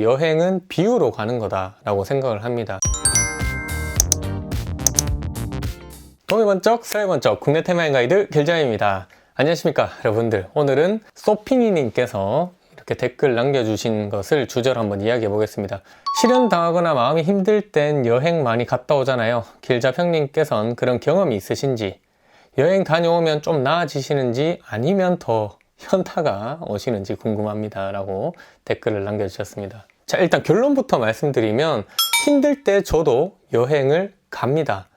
여행은 비유로 가는 거다라고 생각을 합니다. 동해 번쩍, 서해 번쩍, 국내 테마인 가이드 길자입니다. 안녕하십니까, 여러분들. 오늘은 소핑이님께서 이렇게 댓글 남겨주신 것을 주제로 한번 이야기해 보겠습니다. 실현 당하거나 마음이 힘들 땐 여행 많이 갔다 오잖아요. 길자 평님께서는 그런 경험이 있으신지, 여행 다녀오면 좀 나아지시는지 아니면 더 현타가 오시는지 궁금합니다. 라고 댓글을 남겨주셨습니다. 자, 일단 결론부터 말씀드리면 힘들 때 저도 여행을 갑니다.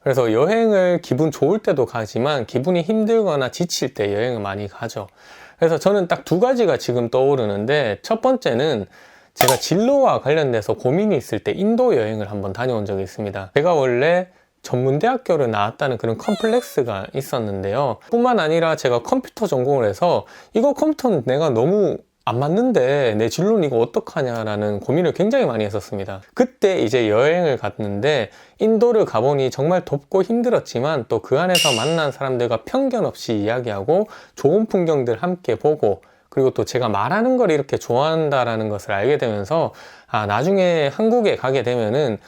그래서 여행을 기분 좋을 때도 가지만 기분이 힘들거나 지칠 때 여행을 많이 가죠. 그래서 저는 딱 두 가지가 지금 떠오르는데 첫 번째는 제가 진로와 관련돼서 고민이 있을 때 인도 여행을 한번 다녀온 적이 있습니다. 제가 원래 전문대학교를 나왔다는 그런 컴플렉스가 있었는데요. 뿐만 아니라 제가 컴퓨터 전공을 해서 이거 컴퓨터는 내가 너무 안 맞는데 내 진로는 이거 어떡하냐라는 고민을 굉장히 많이 했었습니다. 그때 이제 여행을 갔는데 인도를 가보니 정말 덥고 힘들었지만 또 그 안에서 만난 사람들과 편견 없이 이야기하고 좋은 풍경들 함께 보고 그리고 또 제가 말하는 걸 이렇게 좋아한다라는 것을 알게 되면서 아 나중에 한국에 가게 되면은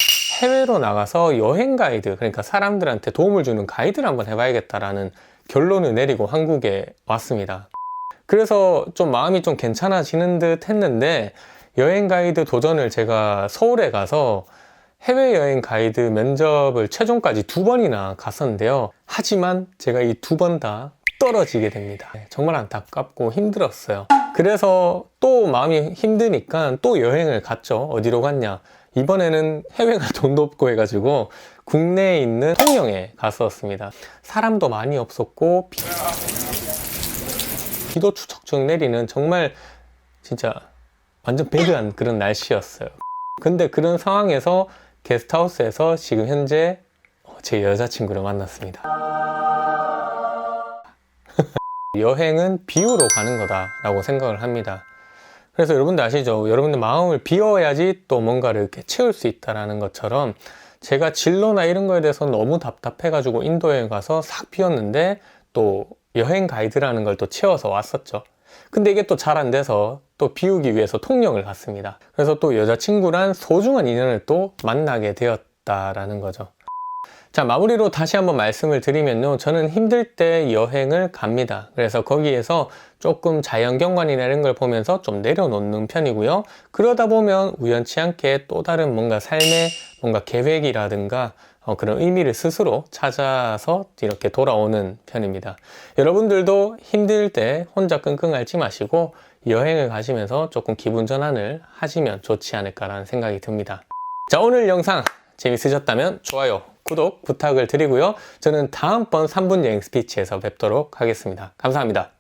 해외로 나가서 여행 가이드 그러니까 사람들한테 도움을 주는 가이드를 한번 해봐야겠다라는 결론을 내리고 한국에 왔습니다. 그래서 좀 마음이 좀 괜찮아지는 듯 했는데 여행 가이드 도전을 제가 서울에 가서 해외여행 가이드 면접을 최종까지 두 번이나 갔었는데요. 하지만 제가 이 두 번 다 떨어지게 됩니다. 네, 정말 안타깝고 힘들었어요. 그래서 또 마음이 힘드니까 또 여행을 갔죠. 어디로 갔냐? 이번에는 해외 갈 돈도 없고 해가지고 국내에 있는 통영에 갔었습니다. 사람도 많이 없었고 비... 비도 추적추적 내리는 정말 진짜 완전 배그한 그런 날씨였어요. 근데 그런 상황에서 게스트하우스에서 지금 현재 제 여자친구를 만났습니다. 여행은 비유로 가는 거다라고 생각을 합니다. 그래서 여러분들 아시죠? 여러분들 마음을 비워야지 또 뭔가를 이렇게 채울 수 있다라는 것처럼 제가 진로나 이런 거에 대해서 너무 답답해가지고 인도에 가서 싹 비웠는데 또 여행 가이드라는 걸 또 채워서 왔었죠. 근데 이게 또 잘 안 돼서 또 비우기 위해서 통영을 갔습니다. 그래서 또 여자친구란 소중한 인연을 또 만나게 되었다라는 거죠. 자, 마무리로 다시 한번 말씀을 드리면요. 저는 힘들 때 여행을 갑니다. 그래서 거기에서 조금 자연경관이나 이런 걸 보면서 좀 내려놓는 편이고요. 그러다 보면 우연치 않게 또 다른 뭔가 삶의 뭔가 계획이라든가 어, 그런 의미를 스스로 찾아서 이렇게 돌아오는 편입니다. 여러분들도 힘들 때 혼자 끙끙 앓지 마시고 여행을 가시면서 조금 기분 전환을 하시면 좋지 않을까라는 생각이 듭니다. 자, 오늘 영상 재밌으셨다면 좋아요, 구독 부탁을 드리고요. 저는 다음번 3분 여행 스피치에서 뵙도록 하겠습니다. 감사합니다.